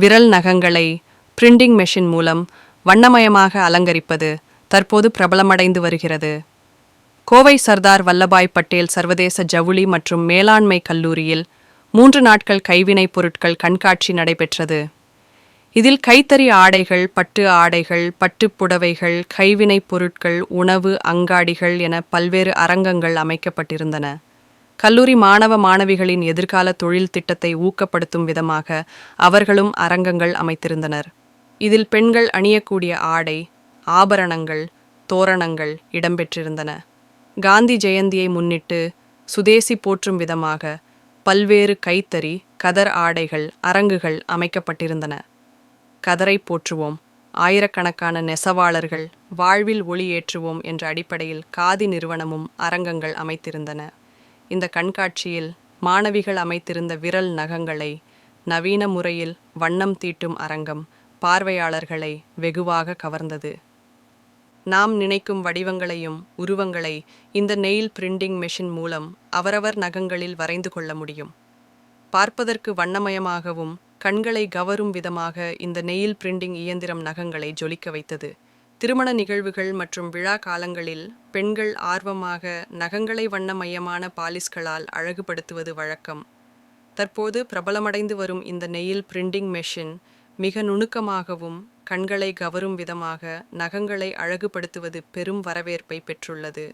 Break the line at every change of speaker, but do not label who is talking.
விரல் நகங்களை printing machine மூலம் வண்ணமயமாக அலங்கரிப்பது தற்போது பிரபலமடைந்து வருகிறது. கோவை சர்தார் வல்லபாய் பட்டேல் சர்வதேச ஜவுளி மற்றும் மேலாண்மை கல்லூரியில் மூன்று நாட்கள் கைவினைப் பொருட்கள் கண்காட்சி நடைபெற்றது. இதில் கைத்தறி ஆடைகள் பட்டு ஆடைகள் பட்டு புடவைகள் கைவினைப் பொருட்கள் உணவு அங்காடிகள் என பல்வேறு அரங்கங்கள் அமைக்கப்பட்டிருந்தன. கல்லூரி மாணவ மாணவிகளின் எதிர்கால தொழில் திட்டத்தை ஊக்கப்படுத்தும் விதமாக அவர்களும் அரங்கங்கள் அமைத்திருந்தனர். இதில் பெண்கள் அணியக்கூடிய ஆடை ஆபரணங்கள் தோரணங்கள் இடம்பெற்றிருந்தன. காந்தி ஜெயந்தியை முன்னிட்டு சுதேசி போற்றும் விதமாக பல்வேறு கைத்தறி கதர் ஆடைகள் அரங்குகள் அமைக்கப்பட்டிருந்தன. கதரை போற்றுவோம் ஆயிரக்கணக்கான நெசவாளர்கள் வாழ்வில் ஒளி ஏற்றுவோம் என்ற அடிப்படையில் காதி நிறுவனமும் அரங்கங்கள் அமைத்திருந்தன. இந்த கண்காட்சியில் மாணவிகள் அமைத்திருந்த விரல் நகங்களை நவீன முறையில் வண்ணம் தீட்டும் அரங்கம் பார்வையாளர்களை வெகுவாக கவர்ந்தது. நாம் நினைக்கும் வடிவங்களையும் உருவங்களை இந்த நெயில் பிரிண்டிங் மெஷின் மூலம் அவரவர் நகங்களில் வரைந்து கொள்ள முடியும். பார்ப்பதற்கு வண்ணமயமாகவும் கண்களை கவரும் விதமாக இந்த நெயில் பிரிண்டிங் இயந்திரம் நகங்களை ஜொலிக்க வைத்தது. திருமண நிகழ்வுகள் மற்றும் விழா காலங்களில் பெண்கள் ஆர்வமாக நகங்களை வண்ணமயமான பாலிஸ்களால் அழகுபடுத்துவது வழக்கம். தற்போது பிரபலமடைந்து வரும் இந்த நெயில் பிரிண்டிங் மெஷின் மிக நுணுக்கமாகவும் கண்களை கவரும் விதமாக நகங்களை அழகுபடுத்துவது பெரும் வரவேற்பை பெற்றுள்ளது.